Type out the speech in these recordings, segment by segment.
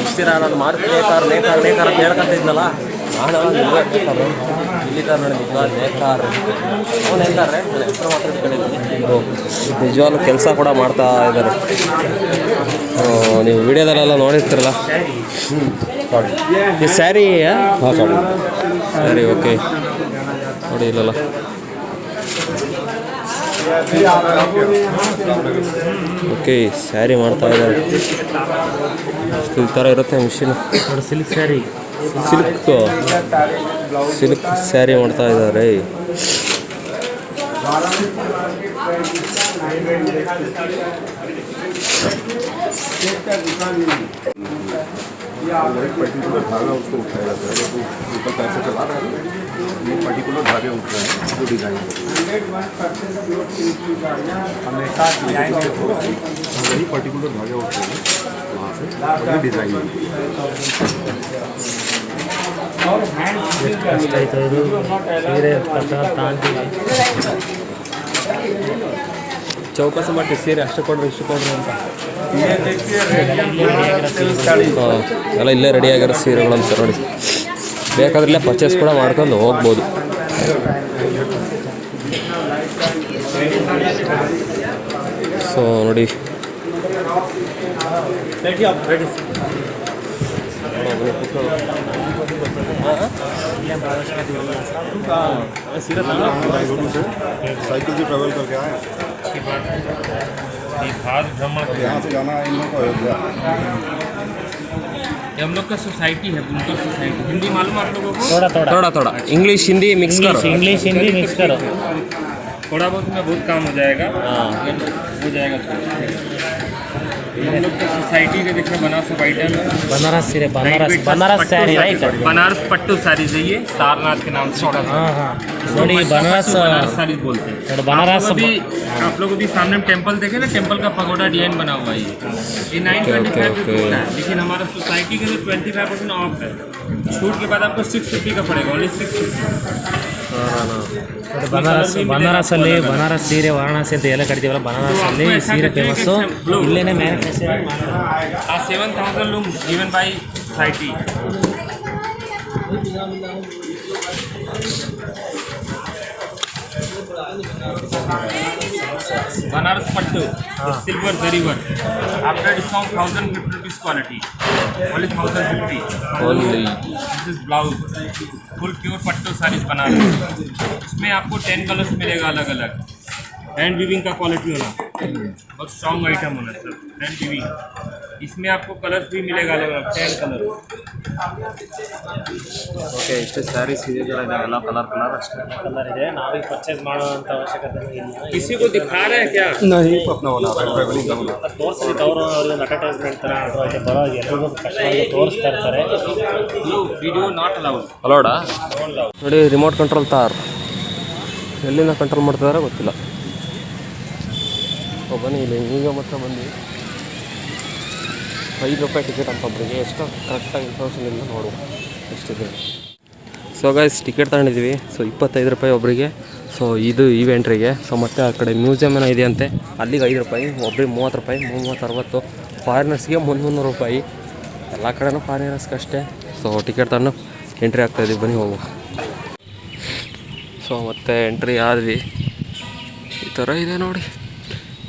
ಇಷ್ಟು ದಿನ ನಾನು ಮಾಡ್ತೀನಿ ನೇಕಾರ ನೇಕಾರ ನೇಕಾರ ಅಂತ ಹೇಳ್ಕೊಂತಿದ್ನಲ್ಲ ನಾನು ನಿಜವಾಗ್ ನೇಕಾರು ಇಲ್ಲಿ ತರ ನೋಡಿ ನಿಜವಾದ ನೇಕಾರ ಅವನು ಹೇಳ್ತಾರೆ ನನ್ನ ಹೆಸರು ಮಾತ್ರ ಇಟ್ಕೊಂಡಿದ್ದೀನಿ. ನಿಜವಾಗ್ಲೂ ಕೆಲಸ ಕೂಡ ಮಾಡ್ತಾ ಇದ್ದಾರೆ. ನೀವು ವಿಡಿಯೋದಲ್ಲೆಲ್ಲ ನೋಡಿರ್ತೀರಲ್ಲ? ಹ್ಞೂ ಸ್ಯಾರಿ ಹಾಂ ಸ್ಯಾರಿ ಓಕೆ. ನೋಡಿ ಇಲ್ಲಲ್ಲ. ಓಕೆ ಸ್ಯಾರಿ ಮಾಡ್ತಾ ಇದ್ದಾರೆ. ಈ ಥರ ಇರುತ್ತೆ machine silk sari silk silk sari ಮಾಡ್ತಾ ಇದ್ದಾರೆ. एक पर्टिकुलर धागा उसको उठाया जाता है वो ऊपर पैसे चला रहा है ये पर्टिकुलर धागे उठ रहे हैं। वो डिज़ाइन हमेशा डिज़ाइन वही पर्टिकुलर धागे उठ रहे हैं वहाँ से वही डिज़ाइन और हैंड ಚೌಕಾಸ ಮಾಡಿ ಸೀರೆ ಅಷ್ಟು ಕೊಡ್ರಿ ಇಷ್ಟು ಕೊಡ್ರಿ ಅಂತ ಹಾಂ ಎಲ್ಲ ಇಲ್ಲೇ ರೆಡಿ ಆಗಿರೋ ಸೀರೆಗಳು ಅಂತ ನೋಡಿ ಬೇಕಾದ್ರೆ ಇಲ್ಲೇ ಪರ್ಚೇಸ್ ಕೂಡ ಮಾಡ್ಕೊಂಡು ಹೋಗ್ಬೋದು ಸೊ ನೋಡಿ साइकिल से ट्रेवल करके आए की बात भारत भ्रमण। यहाँ हम लोग का सोसाइटी है बुनकर सोसाइटी हिंदी मालूम आप लोगों को? थोड़ा थोड़ा। थोड़ा थोड़ा। इंग्लिश हिंदी मिक्स करो। इंग्लिश हिंदी मिक्स करो। थोड़ा बहुत में बहुत काम हो जाएगा। हाँ। हो जाएगा। सोसाइटी का देखना बनारस वाइडल बनारस बनारस बनारस राइट बनारस पट्टू साड़ी चाहिए सारनाथ के नाम से हाँ हाँ। तो बनारस साड़ी बोलते हैं। और बनारस भी आप लोग अभी सामने टेंपल देखे ना? टेंपल का पगोडा डिज़ाइन बना हुआ है ये। नाइन ट्वेंटी फाइव लेकिन हमारा सोसाइटी के लिए ट्वेंटी फाइव परसेंट ऑफ़ है। छूट के बाद आपको सिक्स फिफ्टी का पड़ेगा ओनली सिक्स फिफ्टी ಬನಾರಸ್ ಬನಾರಸಲ್ಲಿ ಬನಾರಸ್ ಸೀರೆ, ವಾರಣಾಸಿ ಅಂತ ಎಲ್ಲ ಕರಿತೀವಲ್ಲ ಬನಾರಸಲ್ಲಿ ಸೀರೆ ಫೇಮಸ್ಸು ಇಲ್ಲೇನೆ ಮ್ಯಾನುಫ್ಯಾಕ್ಚರ್ ಆ seven thousand loom by city Banaras pattu silver zari work after discount thousand fifty rupees quality only thousand fifty only this is blouse full pure pattu saris Banaras. इसमें आपको टेन कलर्स मिलेगा अलग अलग hand weaving का quality होना बहुत strong item होना sir hand weaving इसमें आपको कलर्स भी मिलेगा अलग अलग टेन कलर ಓಕೆ ಇಷ್ಟು ಸ್ಯಾರೀಸ್ ಇದೆಯಲ್ಲ ಎಲ್ಲ ಕಲರ್ ಕಲರ್ ಅಷ್ಟೇ ಕಲರ್ ಇದೆ ನಾವೀಗ ಪರ್ಚೇಸ್ ಮಾಡುವಂಥ ಅವಶ್ಯಕತೆ ಇಲ್ಲ किसी को दिखा रहे हैं क्या नहीं अपना बना रहे हैं ट्रेवलिंग का बना ತೋರಿಸಿದ್ದಕ್ಕೆ ಅವರು ಅವ್ರಿಗೆ ಒಂದು ಅಡ್ವರ್ಟೈಸ್ಮೆಂಟ್ ಥರ ಅಥವಾ ಇಲ್ಲಿ ಬರೋ ಎಲ್ರಿಗೂ ಕಸ್ಟಮರ್ಗೆ ತೋರಿಸ್ತಾ ಇರ್ತಾರೆ वीडियो नॉट अलाउड ಅಲೋಡ ನೋಡಿ ರಿಮೋಟ್ ಕಂಟ್ರೋಲ್ ತಾರ್ ಎಲ್ಲಿಂದ ಕಂಟ್ರೋಲ್ ಮಾಡ್ತಿದಾರೋ ಗೊತ್ತಿಲ್ಲ ಓ ಬನ್ನಿ ಇಲ್ಲಿ, ಈಗ ಮಾತ್ರ ಬಂದು ಐದು ರೂಪಾಯಿ ಟಿಕೆಟ್ ಅಂತ ಒಬ್ಬರಿಗೆ ಎಷ್ಟು ಕರೆಕ್ಟಾಗಿ ಇನ್ಫಾರ್ಮೇಷನ್ ಇಲ್ಲ ನೋಡು ಎಷ್ಟಿದೆ ಸೊ ಗೈಸ್ ಟಿಕೆಟ್ ತಗೊಂಡಿದ್ದೀವಿ. ಸೊ ಇಪ್ಪತ್ತೈದು ರೂಪಾಯಿ ಒಬ್ಬರಿಗೆ ಸೊ ಇದು ಈವೆಂಟ್ರಿಗೆ ಸೊ ಮತ್ತು ಆ ಕಡೆ ಮ್ಯೂಸಿಯಮ್ ಏನೋ ಇದೆಯಂತೆ. ಅಲ್ಲಿಗೆ ಐದು ರೂಪಾಯಿ, ಒಬ್ರಿಗೆ ಮೂವತ್ತು ರೂಪಾಯಿ, ಮೂವತ್ತು ಅರವತ್ತು. ಫಾರಿನರ್ಸ್ಗೆ ಮುನ್ನೂರು ರೂಪಾಯಿ. ಎಲ್ಲ ಕಡೆನೂ ಫಾರಿನರ್ಸ್ಗೆ ಅಷ್ಟೇ. ಸೊ ಟಿಕೆಟ್ ತಗೊಂಡು ಎಂಟ್ರಿ ಆಗ್ತಾಯಿದ್ದೀವಿ ಬನ್ನಿ ಹೋಗು ಸೊ ಮತ್ತೆ ಎಂಟ್ರಿ ಆದ್ವಿ. ಈ ಥರ ಇದೆ ನೋಡಿ.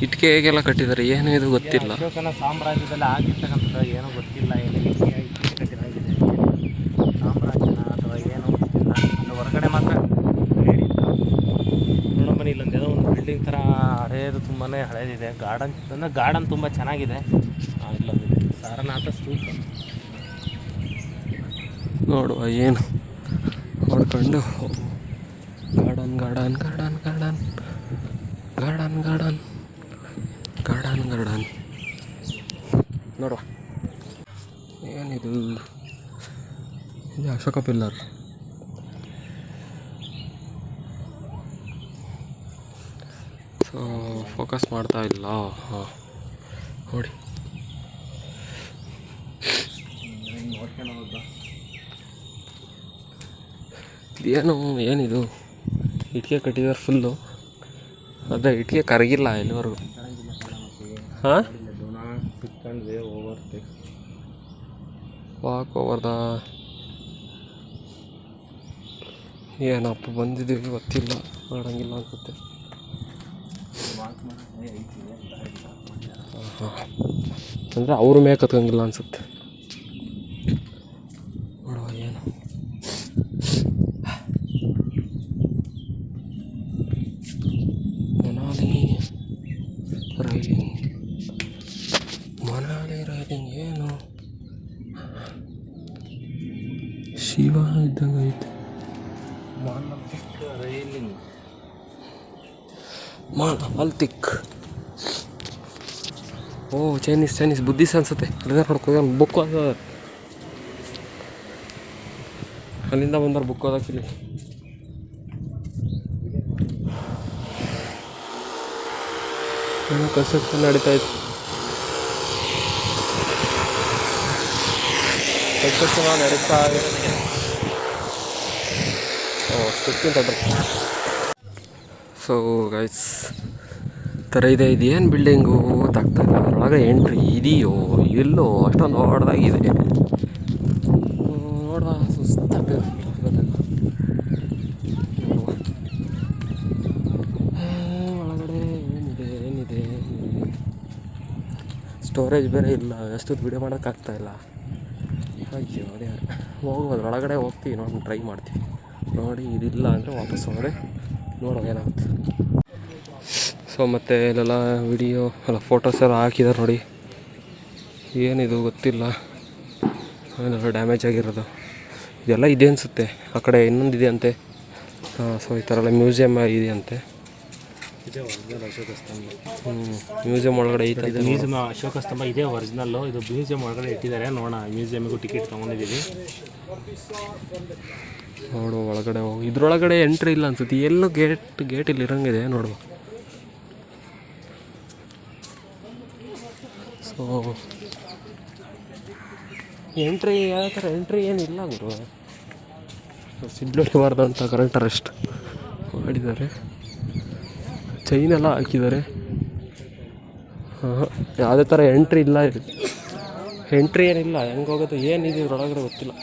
ಇಟ್ಕೆ ಹೇಗೆಲ್ಲ ಕಟ್ಟಿದ್ದಾರೆ ಏನು ಇದು ಗೊತ್ತಿಲ್ಲ. ಅಶೋಕನ ಸಾಮ್ರಾಜ್ಯದಲ್ಲಿ ಆಗಿರ್ತಕ್ಕಂಥದ್ದು ಏನೂ ಗೊತ್ತಿಲ್ಲ ಏನು ಈಸಿಯಾಗಿ ಕಟ್ಟಿದಾಗಿದೆ ಸಾಮ್ರಾಜ್ಯನ ಅಥವಾ ಏನು ಗೊತ್ತಿಲ್ಲ. ಅದು ಹೊರಗಡೆ ಮಾತ್ರ ನೋಡೋ ಬನ್ನಿ ಇಲ್ಲೊಂದು ಏನೋ ಒಂದು ಬಿಲ್ಡಿಂಗ್ ಥರ ಹಳೇದು ತುಂಬಾ ಹಳೇದಿದೆ. ಗಾರ್ಡನ್ ಅಂದರೆ ಗಾರ್ಡನ್ ತುಂಬ ಚೆನ್ನಾಗಿದೆ. ಇಲ್ಲೊಂದಿದೆ ಸಾರನಾಥ ಸ್ತೂಪ. ನೋಡುವ ಏನು. ನೋಡ್ಕೊಂಡು garden garden garden garden garden garden garden ನೋಡುವ. ಏನಿದು? ಇದು ಅಶೋಕ ಪಿಲ್ಲರ್. ಸೊ ಫೋಕಸ್ ಮಾಡ್ತಾ ಇಲ್ಲ. ಹಾಂ. ನೋಡಿ. ಏನು, ಏನಿದು? ಇಟ್ಟಿಗೆ ಕಟ್ಟಿದಾರೆ ಫುಲ್ಲು ಅದೇ, ಇಟ್ಟಿಗೆ ಕರಗಿಲ್ಲ ಇಲ್ಲಿವರೆಗೂ ಹಾಂ ವಾಕ್ ಓವರ್ ದ ಏನಪ್ಪ ಬಂದಿದ್ದೀವಿ ಗೊತ್ತಿಲ್ಲ ಮಾಡಂಗಿಲ್ಲ ಅನ್ಸುತ್ತೆ. ಅಂದರೆ ಅವರು ಅನಿಸುತ್ತೆ ಅನ್ಸುತ್ತೆ ನೋಡುವ ಏನು ಮನಾಲಿ ರೈಡಿಂಗ್ ಮನಾಲಿ ರೈಡಿಂಗ್ ಏನು ಶಿವ ಇದ್ದಂಗೆ ಐತೆ ರೈಲಿಂಗ್ ಮಾಡ ಅಲ್ತಿಕ್ ಓ ಚೈನೀಸ್ ಚೈನೀಸ್ ಬುದ್ಧಿಸ್ ಅನ್ಸುತ್ತೆ. ಅಲ್ಲಿಂದ ನೋಡ್ಕೋ ಬುಕ್ ಅದ. ಅಲ್ಲಿಂದ ಬಂದವ್ರು ಬುಕ್ ಓದಕ್ಕೆ ಇಲ್ಲಿ. ಏನೋ ಕನ್ಸ್ಟ್ರಕ್ಷನ್ ನಡೀತಾ ಇತ್ತು. ಕನ್ಸ್ಟ್ರಕ್ಷನ್ ನಡೀತಾ ಇದೆ ಸ್ಟಿಕ್ಕಿಂಗ್ ಸೊ ಗೈಸ್ ಥರ ಇದೆ, ಇದು ಏನು ಬಿಲ್ಡಿಂಗು ಗೊತ್ತಾಗ್ತಾ ಇಲ್ಲ. ಅದರೊಳಗೆ ಎಂಟ್ರಿ ಇದೆಯೋ ಇಲ್ಲೋ ಅಷ್ಟೊಂದು ದೊಡ್ಡದಾಗಿದೆ. ನೋಡುವ ಸುಸ್ತಾಗ್ತದೆ. ಒಳಗಡೆ ಏನಿದೆ ಏನಿದೆ? ಸ್ಟೋರೇಜ್ ಬೇರೆ ಇಲ್ಲ. ಎಷ್ಟೊತ್ತು ವಿಡಿಯೋ ಮಾಡೋಕ್ಕಾಗ್ತಾ ಇಲ್ಲ. ಅಯ್ಯೋ ಅದೇ ಹೋಗ್ಬೋದು ಒಳಗಡೆ ಹೋಗ್ತೀವಿ ನೋಡಿ ಟ್ರೈ ಮಾಡ್ತೀವಿ. ನೋಡಿ, ಇದಿಲ್ಲ ಅಂದರೆ ವಾಪಸ್ ಹೋದರೆ ನೋಡುವ ಏನಾಗುತ್ತೆ. ಸೊ ಮತ್ತು ಇಲ್ಲೆಲ್ಲ ವಿಡಿಯೋ ಎಲ್ಲ ಫೋಟೋಸ್ ಎಲ್ಲ ಹಾಕಿದ್ದಾರೆ ನೋಡಿ. ಏನಿದು ಗೊತ್ತಿಲ್ಲ. ಏನಾದರೂ ಡ್ಯಾಮೇಜ್ ಆಗಿರೋದು. ಇದೆಲ್ಲ ಇದೆ ಅನಿಸುತ್ತೆ. ಆ ಕಡೆ ಇನ್ನೊಂದು ಇದೆ ಅಂತೆ ಸೊ ಈ ಥರ ಎಲ್ಲ ಮ್ಯೂಸಿಯಮ್ ಇದೆಯಂತೆ ಇದೇ ಒರಿಜಿನಲ್ ಅಶೋಕ ಸ್ತಂಭ ಮ್ಯೂಸಿಯಂ ಒಳಗಡೆ ಐತೆ ಇದು ಮ್ಯೂಸಿಯಂ ಅಶೋಕ ಸ್ತಂಭ ಇದೆ ಒರಿಜಿನಲ್ಲು ಇದು ಮ್ಯೂಸಿಯಂ ಒಳಗಡೆ ಇಟ್ಟಿದ್ದಾರೆ ನೋಡೋಣ. ಮ್ಯೂಸಿಯಮಿಗೂ ಟಿಕೆಟ್ ತೊಗೊಂಡಿದ್ದೀವಿ. ನೋಡು ಒಳಗಡೆ ಹೋಗಿ. ಇದ್ರೊಳಗಡೆ ಎಂಟ್ರಿ ಇಲ್ಲ ಅನ್ಸುತ್ತೆ. ಎಲ್ಲೂ ಗೇಟ್ ಗೇಟ್ ಇಲ್ಲಿ ಇರಂಗಿದೆ ನೋಡುವ ಸೊ ಎಂಟ್ರಿ ಯಾವ ಥರ ಎಂಟ್ರಿ ಏನಿಲ್ಲ ಗುರು. ಸಿಡ್ಲು ಹೊಡಿಬಾರ್ದು ಅಂತ ಕರೆಂಟ್ ಅರೆಸ್ಟ್ ಮಾಡಿದ್ದಾರೆ. ಚೈನ್ ಎಲ್ಲ ಹಾಕಿದ್ದಾರೆ. ಹಾಂ, ಯಾವುದೇ ಥರ ಎಂಟ್ರಿ ಇಲ್ಲ ಎಂಟ್ರಿ ಏನಿಲ್ಲ, ಹೆಂಗೆ ಹೋಗೋದು ಏನಿದೆ ಇದ್ರೊಳಗಡೆ ಗೊತ್ತಿಲ್ಲ.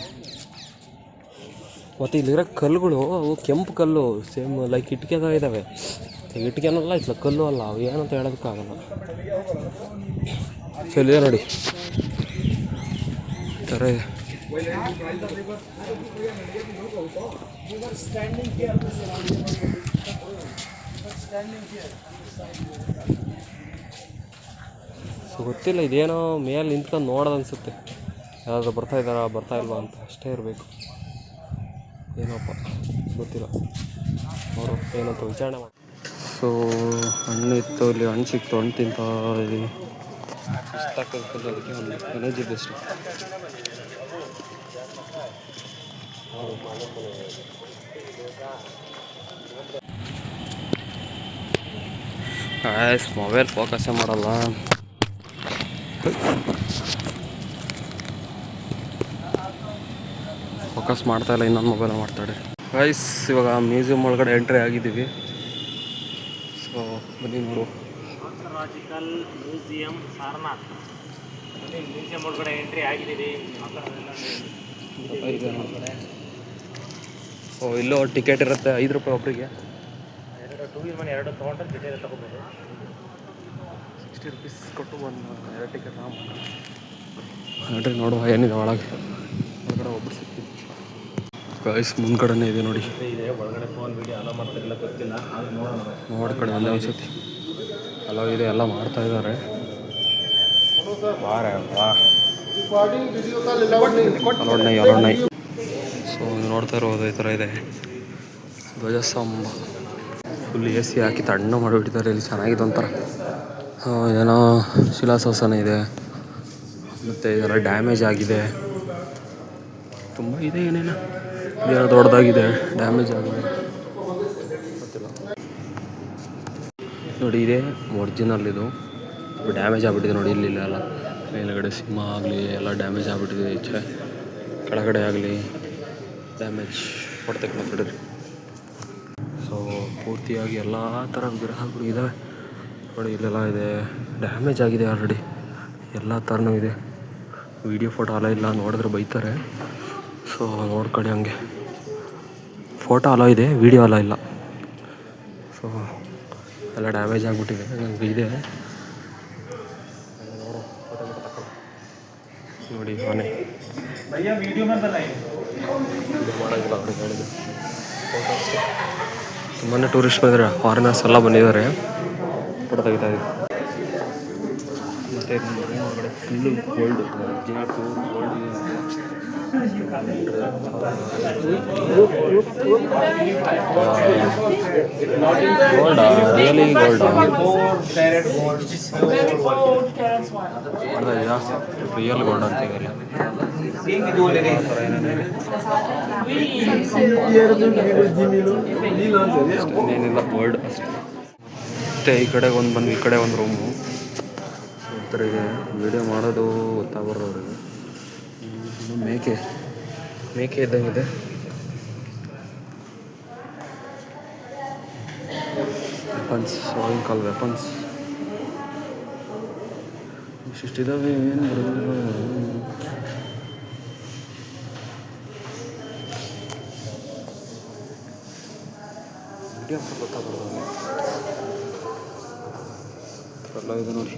ಮತ್ತು ಇಲ್ಲಿರೋ ಕಲ್ಲುಗಳು, ಅವು ಕೆಂಪು ಕಲ್ಲು ಸೇಮ್ ಲೈಕ್ ಥರ ಇದ್ದಾವೆ ಇಟ್ಟಿಗೆನಲ್ಲ ಇಟ್ಲ, ಕಲ್ಲು ಅಲ್ಲ, ಅವು ಏನಂತ ಹೇಳೋದಕ್ಕಾಗಲ್ಲ. ಚಲಿಯ ನೋಡಿ. ಥರ ಇದೆ. ಸೊ ಗೊತ್ತಿಲ್ಲ, ಇದೇನೋ ಮೇಲೆ ನಿಂತ್ಕೊಂಡು ನೋಡೋದು ಅನಿಸುತ್ತೆ. ಯಾರಾದರೂ ಬರ್ತಾ ಇದ್ದಾರಾ, ಬರ್ತಾ ಇಲ್ವಾ ಅಂತ. ಅಷ್ಟೇ ಇರಬೇಕು. ಏನಪ್ಪ, ಗೊತ್ತಿಲ್ಲ. ಅವರು ಏನಂತ ವಿಚಾರಣೆ ಮಾಡಿ ಸೊ ಹಣ್ಣು ಇತ್ತು, ಇಲ್ಲಿ ಹಣ್ಣು ಸಿಕ್ತು, ಹಣ್ಣು ತಿಂತ ಸುಸ್ತಾಗ್ತದೆ ಅದಕ್ಕೆ ಒಂದು ಎನರ್ಜಿ ಬೆಸ್ಟ್ ಆಯ್ಸ್ ಮೊಬೈಲ್ ಫೋಕಸ್ಸೇ ಮಾಡಲ್ಲ. ಫೋಕಸ್ ಮಾಡ್ತಾ ಇಲ್ಲ ಇನ್ನೊಂದು ಮೊಬೈಲ್ ಮಾಡ್ತಾಳೆ. ಗೈಸ್ ಇವಾಗ ಮ್ಯೂಸಿಯಂ ಒಳಗಡೆ ಎಂಟ್ರಿ ಆಗಿದ್ದೀವಿ. ಸೊ ಬನ್ನಿ ನೋಡು. Archaeological museum Sarnath. ಮ್ಯೂಸಿಯಂ ಒಳಗಡೆ ಎಂಟ್ರಿ ಆಗಿದ್ದೀವಿ. ಓ ಇಲ್ಲೋ ಟಿಕೆಟ್ ಇರುತ್ತೆ ಐದು ರೂಪಾಯಿ ಒಬ್ಬರಿಗೆ ಟೂ ವೀಲ್ ಮನೆ ಎರಡು ತೊಗೊಂಡ್ರೆ ಟಿಕೆಟ್ ತಗೋಬೋದು. ಸಿಕ್ಸ್ಟಿ ರುಪೀಸ್ ಕೊಟ್ಟು ಒಂದು ಎರಡು ಟಿಕೆಟ್ ನೋಡ್ರಿ ನೋಡುವ ಏನಿದೆ ಒಳಗೆ. ಒಳಗಡೆ ಒಬ್ಬರು ಸಿಕ್ತಿದ್ವಿ ಗಾಯ್ಸ್ ಮುಂದ್ಗಡೆನೇ ಇದೆ ನೋಡಿ. ಇದೆ ಒಳಗಡೆ ಫೋನ್ ವಿಡಿಯೋ ಅಲೋ ಮಾಡ್ತಾರಿಲ್ಲ ಗೊತ್ತಿಲ್ಲ. ಆದ್ರೆ ನೋಡೋಣ ನೋಡ್ಕೊಳ್ಳಿ ಒಂದೇ ಒಂದು ಸತಿ ಹಲೋ ಇದೆ ಎಲ್ಲ ಮಾಡ್ತಾ ಇದ್ದಾರೆ ಬಾರೆ ವಾ ಅಲೋಡ್ನೈ ಅಲೋಡ್ನೈ. ಸೊ ನೋಡ್ತಾ ಇರೋದು ಈ ಥರ ಇದೆ. ಧ್ವಜಸ್ತಂಭ. ಫುಲ್ ಎ ಸಿ ಹಾಕಿ ತಣ್ಣ ಮಾಡಿಬಿಟ್ಟಿದ್ದಾರೆ. ಇಲ್ಲಿ ಚೆನ್ನಾಗಿದೆ ಒಂಥರ. ಏನೋ ಶಿಲಾಶಾಸನ ಇದೆ. ಮತ್ತು ಇದೆಲ್ಲ ಡ್ಯಾಮೇಜ್ ಆಗಿದೆ. ತುಂಬ ಇದೆ ಏನೇನೋ. ಏನೋ ದೊಡ್ಡದಾಗಿದೆ. ಡ್ಯಾಮೇಜ್ ಆಗಿದೆ. ಗೊತ್ತಿಲ್ಲ. ನೋಡಿ, ಇದೆ ಒರಿಜಿನಲ್ ಇದು. ಡ್ಯಾಮೇಜ್ ಆಗಿಬಿಟ್ಟಿದೆ ನೋಡಿ, ಇಲ್ಲಿ ಎಲ್ಲ. ಮೇಲುಗಡೆ ಸಿಂಹ ಆಗಲಿ, ಎಲ್ಲ ಡ್ಯಾಮೇಜ್ ಆಗಿಬಿಟ್ಟಿದೆ ಈಚೆ ಕೆಳಗಡೆ ಆಗಲಿ. ಡ್ಯಾಮೇಜ್ ಹೊಡ್ತಕ್ಕೆ ಮಾತಾಡಿರಿ ಪೂರ್ತಿಯಾಗಿ ಎಲ್ಲ ಥರ ವಿಗ್ರಹಗಳು ಇದ್ದಾವೆ ನೋಡಿ ಇಲ್ಲೆಲ್ಲ ಇದೆ. ಡ್ಯಾಮೇಜ್ ಆಗಿದೆ ಆಲ್ರೆಡಿ ಎಲ್ಲ ಥರನೂ ಇದೆ. ವಿಡಿಯೋ ಫೋಟೋ ಅಲೋ ಇಲ್ಲ ನೋಡಿದ್ರೆ ಬೈತಾರೆ. ಸೊ ನೋಡ್ಕೊಳ್ಳಿ ಹಂಗೆ. ಫೋಟೋ ಅಲೋ ಇದೆ ವಿಡಿಯೋ ಅಲೋ ಇಲ್ಲ. ಸೊ ಎಲ್ಲ ಡ್ಯಾಮೇಜ್ ಆಗಿಬಿಟ್ಟಿದೆ. ನನಗೆ ಇದೆ. ನೋಡಿ ಮನೆ. ಇದು? ಮಾಡೋಂಗಿಲ್ಲ ಅವ್ರಿಗೆ ಹೇಳಿದ್ರು ತುಂಬಾ ಟೂರಿಸ್ಟ್ ಬಂದರೆ ಫಾರಿನರ್ಸ್ ಎಲ್ಲ ಬಂದಿದ್ದಾರೆ. ಫೋಟೋ ತೆಗಿತಾ ಇದ್ದೀವಿ. ಮತ್ತು ಹೊರಗಡೆ full gold ಜಿನಾಟು gold really gold real gold ಅಂತ ಹೇಳಿ. ಏನಿಲ್ಲ ಗೋಲ್ಡ್ ಅಷ್ಟೇ ಮತ್ತು ಈ ಕಡೆಗೆ ಒಂದು ಬಂದು ಈ ಕಡೆ ಒಂದು ರೂಮು ಇದೆ ವಿಡಿಯೋ ಮಾಡೋದು ಗೊತ್ತಾಗೋರು ಅವ್ರಿಗೆ ಮೇಕೆ. ಮೇಕೆ ಇದ್ದಂಗಿದೆ. ವೆಪನ್ಸ್ ಸಾಯಿಂಗ್ ಕಾಲ್ ವೆಪನ್ಸ್ ಇಷ್ಟಿದ್ದಾವೆ ಏನು ವಿಡಿಯೋ ಗೊತ್ತಾಗೋದು ಎಲ್ಲ ಇದೆ ನೋಡಿ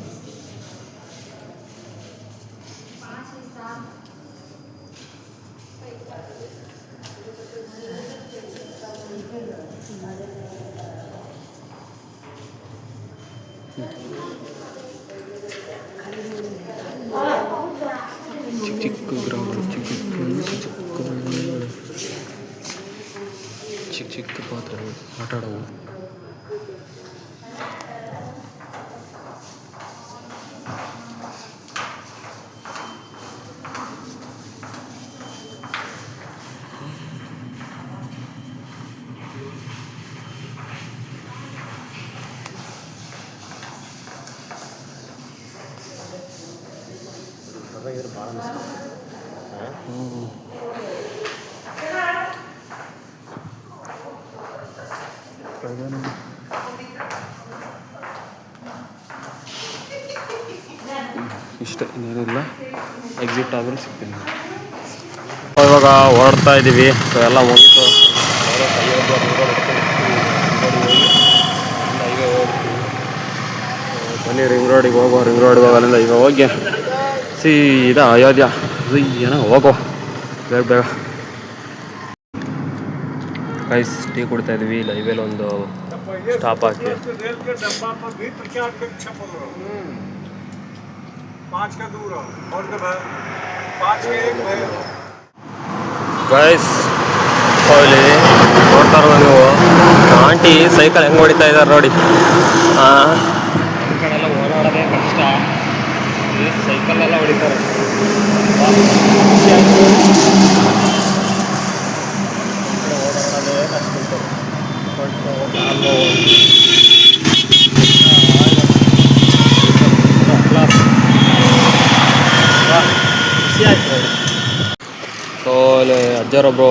ಪಾತ್ರೆಗಳು ಇಷ್ಟೇ ಇನ್ನೇನಿಲ್ಲ ಎಕ್ಸಿಟ್ ಆದರೂ ಸಿಗ್ತೀನಿ. ಇವಾಗ ಹೊರಡ್ತಾ ಇದ್ದೀವಿ ಸೊ ಎಲ್ಲ ಮುಗೀತು. ಬನ್ನಿ ರಿಂಗ್ ರೋಡಿಗೆ ಹೋಗೋ ರಿಂಗ್ ರೋಡಿಗೆ ಹೋಗೋ ಅಲ್ಲಿಂದ ಈಗ ಹೋಗಿ ಸೀದಾ ಅಯೋಧ್ಯ. ಏನೋ ಹೋಗೋ ಬೇಗ ಬೇಗ. ಕೈಸ್ ಟೀ ಕುಡ್ತಾ ಇದ್ವಿ. ಲೈವೇಲಿ ಒಂದು ಸ್ಟಾಪ್ ಹಾಕಿ. पाँच का दूर हो और का भाई पाँच के एक भाई ಗೈಸ್ ಇಲ್ಲಿ ನೋಡ್ತಾ ಇರೋದು ನೀವು ಆಂಟಿ ಸೈಕಲ್ ಹೆಂಗೆ ಹೊಡಿತಾ ಇದ್ದಾರೆ ನೋಡಿ ಹಾಂ ಈ ಕಡೆ ಎಲ್ಲ ಓಡಾಡೋದೇ ಕಷ್ಟ ಸೈಕಲೆಲ್ಲ ಹೊಡಿತಾರೆ ಓಡಾಡೋದೇ ಕಷ್ಟ ಸೊ ಅಲ್ಲಿ ಅಜ್ಜರೊಬ್ಬರು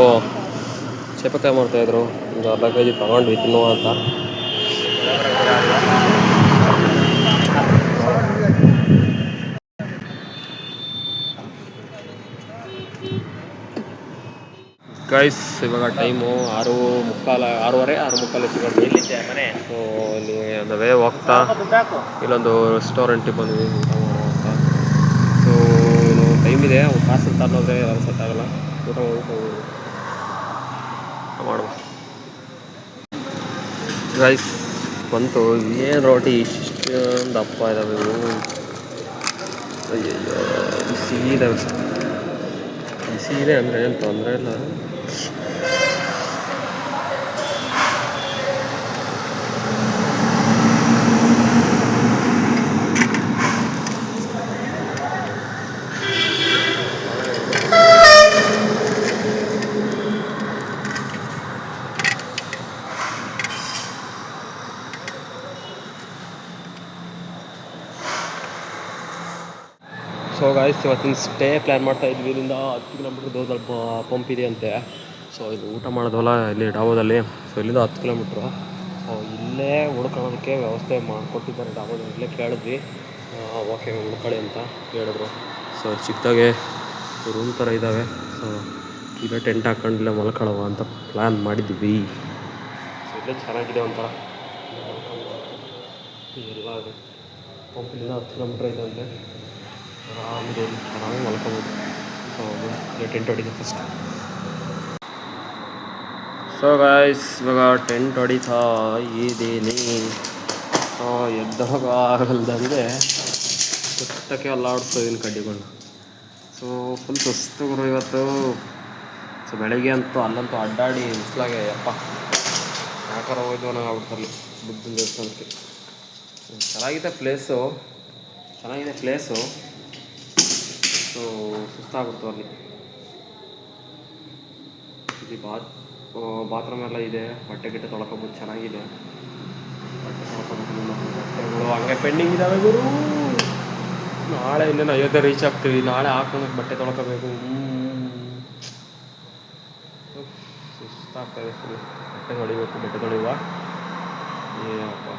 ಚೇಪಕಾಯಿ ಮಾಡ್ತಾಯಿದ್ರು ಒಂದು ಅರ್ಧ ಕೆ ಜಿ ತಗೊಂಡ್ವಿ, ತಿನ್ನುವ ಅಂತ. ಗೈಸ್ ಇವಾಗ ಟೈಮು ಆರು ಮುಕ್ಕಾಲ, ಆರೂವರೆ, ಆರು ಮುಕ್ಕಾಲು ಸಿಗೋದು ಮನೆ ಸೊ ಇಲ್ಲಿ ವೇ ಹೋಗ್ತಾ, ಇಲ್ಲೊಂದು ರೆಸ್ಟೋರೆಂಟಿಗೆ ಬಂದ್ವಿ. ಟೈಮ್ ಇದೆ ಅವ್ರು ಕಾಸು ಅನ್ನೋದ್ರೆ ಯಾರು ಸೆಟ್ ಆಗಲ್ಲ. ಊಟ ಊಟ ಮಾಡುವ ರೈಸ್ ಬಂತು. ಏನು ರೋಟಿ? ಇಷ್ಟೊಂದು ದಪ್ಪ ಇದಾವೆ ಇವು. ಅಯ್ಯಯ್ಯೋ ಬಿಸಿ ಇದಾವೆ ಬಿಸಿ ಇದೆ ಅಂದರೆ ಏನು ತೊಂದರೆ ಇಲ್ಲ. ಸೊ ಗಾಯ್ಸ್ ಇವತ್ತಿನ ಸ್ಟೇ ಪ್ಲ್ಯಾನ್ ಮಾಡ್ತಾ ಇದ್ವಿ. ಇಲ್ಲಿಂದ ಹತ್ತು ಕಿಲೋಮೀಟ್ರ್ ದೂರದಲ್ಲಿ ಪಂಪ್ ಇದೆ ಅಂತೆ. ಸೊ ಇದು ಊಟ ಮಾಡೋದಲ್ಲ, ಇಲ್ಲಿ ಡಾಬೋದಲ್ಲಿ. ಸೊ ಇಲ್ಲಿಂದ ಹತ್ತು ಕಿಲೋಮೀಟ್ರು ಸೊ ಇಲ್ಲೇ ಉಳ್ಕೊಳ್ಳೋದಕ್ಕೆ ವ್ಯವಸ್ಥೆ ಮಾಡಿಕೊಟ್ಟಿದ್ದಾರೆ ಡಾಬೋದಲ್ಲಿ. ಇಲ್ಲೇ ಕೇಳಿದ್ವಿ. ಓಕೆ ಉಳ್ಕೊಳ್ಳಿ ಅಂತ ಹೇಳಿದ್ರು ಸೊ ಚಿಕ್ಕದಾಗೆ ರೂಮ್ ಥರ ಇದ್ದಾವೆ ಸೊ ಇಲ್ಲೇ ಟೆಂಟ್ ಹಾಕೊಂಡಿಲ್ಲ ಮಲ್ಕೊಳ್ಳುವ ಅಂತ ಪ್ಲ್ಯಾನ್ ಮಾಡಿದ್ವಿ. ಸೊ ಇಲ್ಲೇ ಚೆನ್ನಾಗಿದೆ ಒಂಥರ. ಎಲ್ಲ ಪಂಪಿನಿಂದ ಹತ್ತು ಕಿಲೋಮೀಟ್ರ್ ಇದೆ ಅಂತೆ. ಇಲ್ಲಿ ಆರಾಮಾಗಿ ಮಲ್ಕೊಬೋದು. ಸೊ ಟೆಂಟ್ ಹೊಡಿದೆ ಫಸ್ಟ್ ಸೊ ಗಾಯ್ಸ್ ಇವಾಗ ಟೆಂಟ್ ಹೊಡಿತಾ ಇದ್ದೀನಿ. ಸೊ ಎದ್ದಾಗ ಆಗಲ್ದಂಗೆ ಸುತ್ತಕ್ಕೆ ಅಲ್ಲಾಡ್ತಾ ಇದೀನಿ ಕಡ್ಡಿಗಳನ್ನ ಸೊ ಫುಲ್ ಸುಸ್ತು ಗುರು ಇವತ್ತು. ಸೊ ಬೆಳಗ್ಗೆ ಅಂತೂ ಅಲ್ಲಂತೂ ಅಡ್ಡಾಡಿ ಬಿಸ್ಲಾಗೆ ಯಪ್ಪ ಯಾಕಾರ ಹೋಯ್ತು ಅನ್ನೋ ಆಗ್ಬಿಡ್ತಲ್ಲಿ ಬುದ್ಧನ ದೇವಸ್ಥಾನಕ್ಕೆ. ಚೆನ್ನಾಗಿದೆ ಪ್ಲೇಸು ಚೆನ್ನಾಗಿದೆ ಪ್ಲೇಸು ಸೊ ಸುಸ್ತಾಗುತ್ತೆ ಅಲ್ಲಿ ಇಲ್ಲಿ ಬಾತ್ ಬಾತ್ರೂಮ್ ಎಲ್ಲ ಇದೆ. ಬಟ್ಟೆ ಗಿಟ್ಟೆ ತೊಳ್ಕೊಬೋದು. ಚೆನ್ನಾಗಿದೆ. ಬಟ್ಟೆ ಬಟ್ಟೆಗಳು ಹಂಗೆ ಪೆಂಡಿಂಗ್ ಇದ್ದಾವೆ ಗುರು. ನಾಳೆ ಇನ್ನೇನು ಅಯೋಧ್ಯೆ ರೀಚ್ ಆಗ್ತೀವಿ. ನಾಳೆ ಹಾಕೊಂಡು ಬಟ್ಟೆ ತೊಳ್ಕೊಬೇಕು. ಸುಸ್ತಾಗ್ತದೆ ಫುಲ್. ಬಟ್ಟೆ ತೊಳಿಬೇಕು, ಬಟ್ಟೆ ತೊಳೆಯುವ. ಏನಪ್ಪ.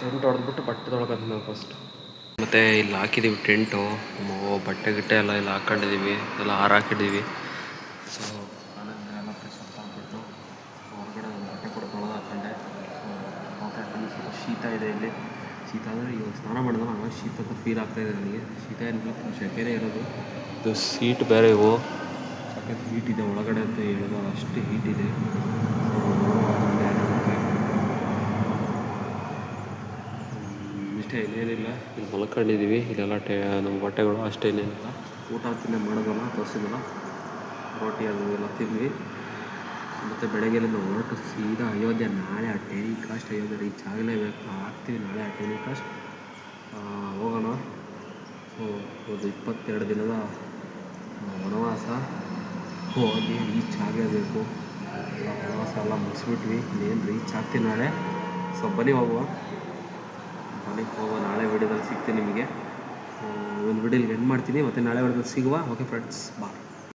ಟೆಂಟ್ ಹೊಡೆದ್ಬಿಟ್ಟು ಬಟ್ಟೆ ತೊಳ್ಕೊಂತೀನಿ ನಾವು ಫಸ್ಟ್ ಮತ್ತು ಇಲ್ಲಿ ಹಾಕಿದ್ದೀವಿ ಟೆಂಟು. ಬಟ್ಟೆ ಗಿಟ್ಟೆ ಎಲ್ಲ ಇಲ್ಲಿ ಹಾಕೊಂಡಿದ್ದೀವಿ, ಎಲ್ಲ ಹಾರ ಹಾಕಿದ್ದೀವಿ. ಸೊ ಎಲ್ಲ ಹೊರಗಡೆ ಬಟ್ಟೆ ಕೂಡ ಹಾಕೊಂಡೆ. ಸ್ವಲ್ಪ ಶೀತ ಇದೆ ಇಲ್ಲಿ. ಶೀತ ಅಂದರೆ ಇವಾಗ ಸ್ನಾನ ಮಾಡಿದ್ರೆ ಶೀತ ಅಂತ ಫೀಲ್ ಆಗ್ತಾಯಿದೆ ನನಗೆ. ಶೀತ ಏನಿಲ್ಲ ಫುಲ್ ಇರೋದು. ಇದು ಸೀಟ್ ಬೇರೆ ಇವು. ಸಖತ್ ಹೀಟ್ ಇದೆ ಒಳಗಡೆ ಅಂತ ಹೇಳಿದ, ಅಷ್ಟು ಹೀಟ್ ಇದೆ. ಇಷ್ಟೇ ಇನ್ನೇನಿಲ್ಲ ಇಲ್ಲಿ ಮಲ್ಕೊಂಡಿದ್ದೀವಿ ಇಲ್ಲೆಲ್ಲ ಟೇ ನಮ್ಮ ಬಟ್ಟೆಗಳು ಅಷ್ಟೇನೇನಿಲ್ಲ ಊಟ ತಿನ್ನೆ ಮಾಡೋದಲ್ಲ ತೋರಿಸಿದಲ್ಲ. ರೋಟಿ ಅದು ಎಲ್ಲ ತಿಂದ್ವಿ. ಮತ್ತು ಬೆಳಗ್ಗೆಲಿಂದ ಹೊರಟು ಸೀದಾ ಅಯೋಧ್ಯೆ ನಾಳೆ ಆ ಟೆಲಿಕಾಸ್ಟ್ ಅಯೋಧ್ಯೆ ರೀಚ್ ಆಗಲೇಬೇಕು. ಆಗ್ತೀವಿ ನಾಳೆ ಆ ಟೆಲಿಕಾಸ್ಟ್ ಹೋಗೋಣ. ಸೊ ಒಂದು ಇಪ್ಪತ್ತೆರಡು ದಿನದ ವನವಾಸ. ಹೋಗಿ ರೀಚ್ ಆಗಲೇಬೇಕು. ವನವಾಸ ಎಲ್ಲ ಮುಗಿಸ್ಬಿಟ್ವಿ. ಇನ್ನೇನು ರೀಚ್ ಆಗ್ತೀವಿ ನಾಳೆ. ಸೊ ಬನ್ನಿ ಹೋಗುವ. ಬನ್ನಿ ಹೋಗೋ ನಾಳೆ ವಿಡಿಯೋದಲ್ಲಿ ಸಿಗ್ತೀನಿ ನಿಮಗೆ. ಒಂದು ವಿಡಿಯೋಲಿ ಎಂಡ್ ಮಾಡ್ತೀನಿ. ಮತ್ತು ನಾಳೆ ವಿಡಿಯೋದಲ್ಲಿ ಸಿಗುವ. Okay friends bye